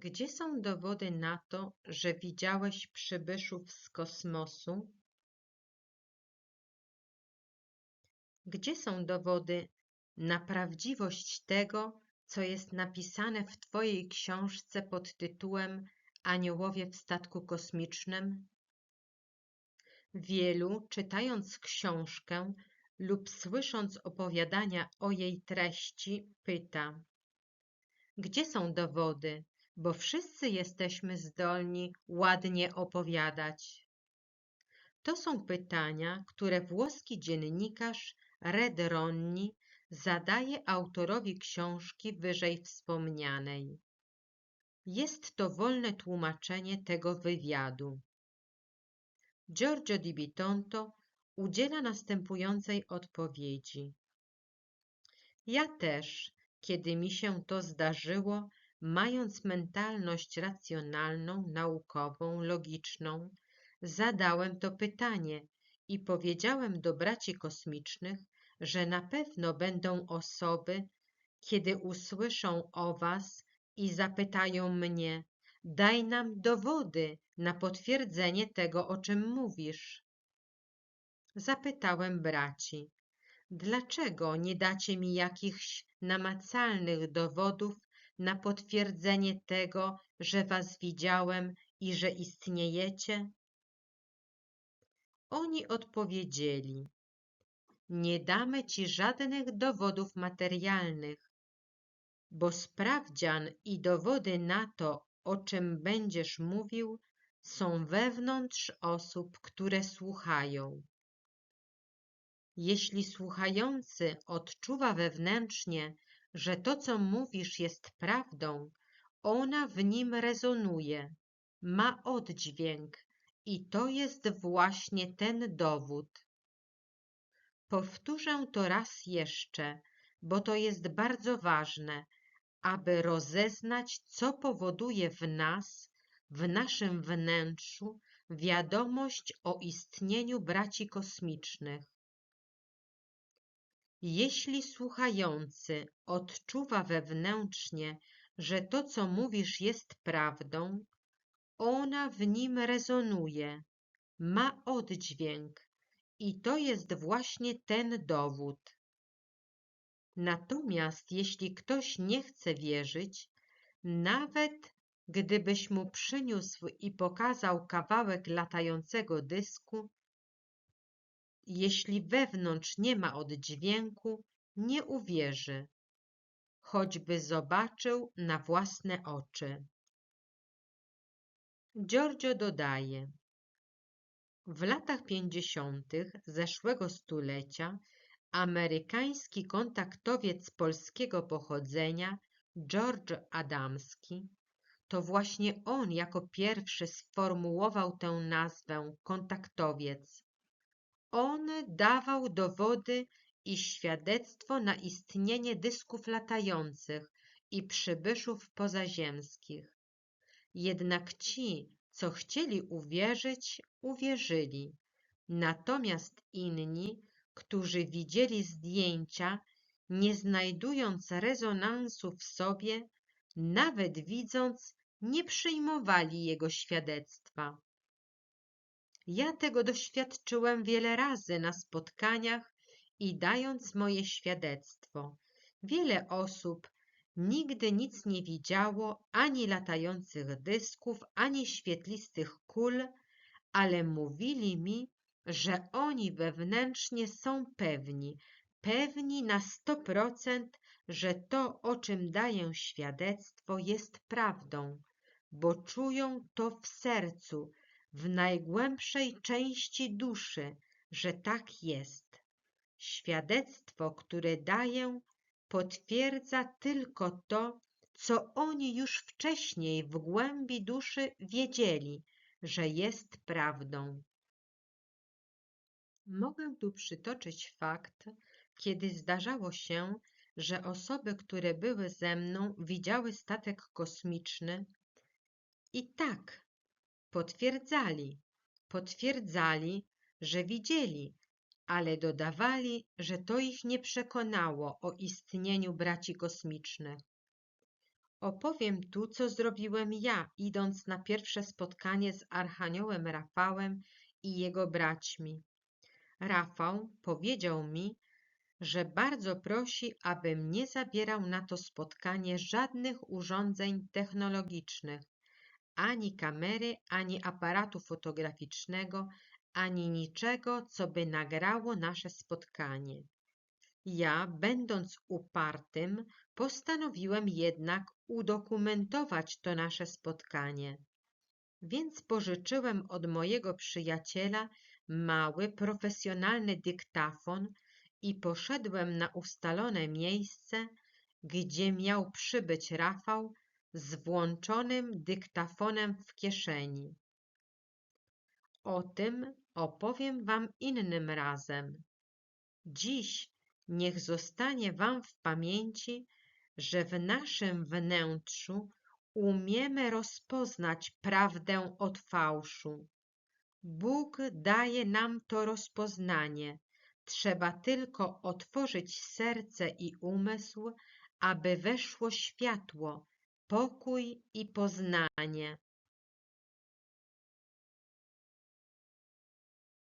Gdzie są dowody na to, że widziałeś przybyszów z kosmosu? Gdzie są dowody na prawdziwość tego, co jest napisane w Twojej książce pod tytułem Aniołowie w statku kosmicznym? Wielu, czytając książkę lub słysząc opowiadania o jej treści, pyta: Gdzie są dowody? Bo wszyscy jesteśmy zdolni ładnie opowiadać. To są pytania, które włoski dziennikarz Red Ronni zadaje autorowi książki wyżej wspomnianej. Jest to wolne tłumaczenie tego wywiadu. Giorgio Di Bitonto udziela następującej odpowiedzi. Ja też, kiedy mi się to zdarzyło, mając mentalność racjonalną, naukową, logiczną, zadałem to pytanie i powiedziałem do braci kosmicznych, że na pewno będą osoby, kiedy usłyszą o was i zapytają mnie, daj nam dowody na potwierdzenie tego, o czym mówisz. Zapytałem braci, dlaczego nie dacie mi jakichś namacalnych dowodów na potwierdzenie tego, że was widziałem i że istniejecie? Oni odpowiedzieli, nie damy ci żadnych dowodów materialnych, bo sprawdzian i dowody na to, o czym będziesz mówił, są wewnątrz osób, które słuchają. Jeśli słuchający odczuwa wewnętrznie, że to, co mówisz, jest prawdą, ona w nim rezonuje, ma oddźwięk i to jest właśnie ten dowód. Powtórzę to raz jeszcze, bo to jest bardzo ważne, aby rozeznać, co powoduje w nas, w naszym wnętrzu, wiadomość o istnieniu braci kosmicznych. Jeśli słuchający odczuwa wewnętrznie, że to, co mówisz, jest prawdą, ona w nim rezonuje, ma oddźwięk i to jest właśnie ten dowód. Natomiast jeśli ktoś nie chce wierzyć, nawet gdybyś mu przyniósł i pokazał kawałek latającego dysku, jeśli wewnątrz nie ma oddźwięku, nie uwierzy, choćby zobaczył na własne oczy. Giorgio dodaje, w latach pięćdziesiątych zeszłego stulecia amerykański kontaktowiec polskiego pochodzenia George Adamski to właśnie on jako pierwszy sformułował tę nazwę kontaktowiec. On dawał dowody i świadectwo na istnienie dysków latających i przybyszów pozaziemskich. Jednak ci, co chcieli uwierzyć, uwierzyli. Natomiast inni, którzy widzieli zdjęcia, nie znajdując rezonansu w sobie, nawet widząc, nie przyjmowali jego świadectwa. Ja tego doświadczyłem wiele razy na spotkaniach i dając moje świadectwo. Wiele osób nigdy nic nie widziało, ani latających dysków, ani świetlistych kul, ale mówili mi, że oni wewnętrznie są pewni, pewni na sto procent, że to, o czym daję świadectwo, jest prawdą, bo czują to w sercu, w najgłębszej części duszy, że tak jest. Świadectwo, które daję, potwierdza tylko to, co oni już wcześniej w głębi duszy wiedzieli, że jest prawdą. Mogę tu przytoczyć fakt, kiedy zdarzało się, że osoby, które były ze mną, widziały statek kosmiczny i tak potwierdzali, potwierdzali, że widzieli, ale dodawali, że to ich nie przekonało o istnieniu braci kosmicznych. Opowiem tu, co zrobiłem ja, idąc na pierwsze spotkanie z Archaniołem Rafałem i jego braćmi. Rafał powiedział mi, że bardzo prosi, abym nie zabierał na to spotkanie żadnych urządzeń technologicznych, ani kamery, ani aparatu fotograficznego, ani niczego, co by nagrało nasze spotkanie. Ja, będąc upartym, postanowiłem jednak udokumentować to nasze spotkanie. Więc pożyczyłem od mojego przyjaciela mały, profesjonalny dyktafon i poszedłem na ustalone miejsce, gdzie miał przybyć Rafał z włączonym dyktafonem w kieszeni. O tym opowiem wam innym razem. Dziś niech zostanie wam w pamięci, że w naszym wnętrzu umiemy rozpoznać prawdę od fałszu. Bóg daje nam to rozpoznanie. Trzeba tylko otworzyć serce i umysł, aby weszło światło, pokój i poznanie.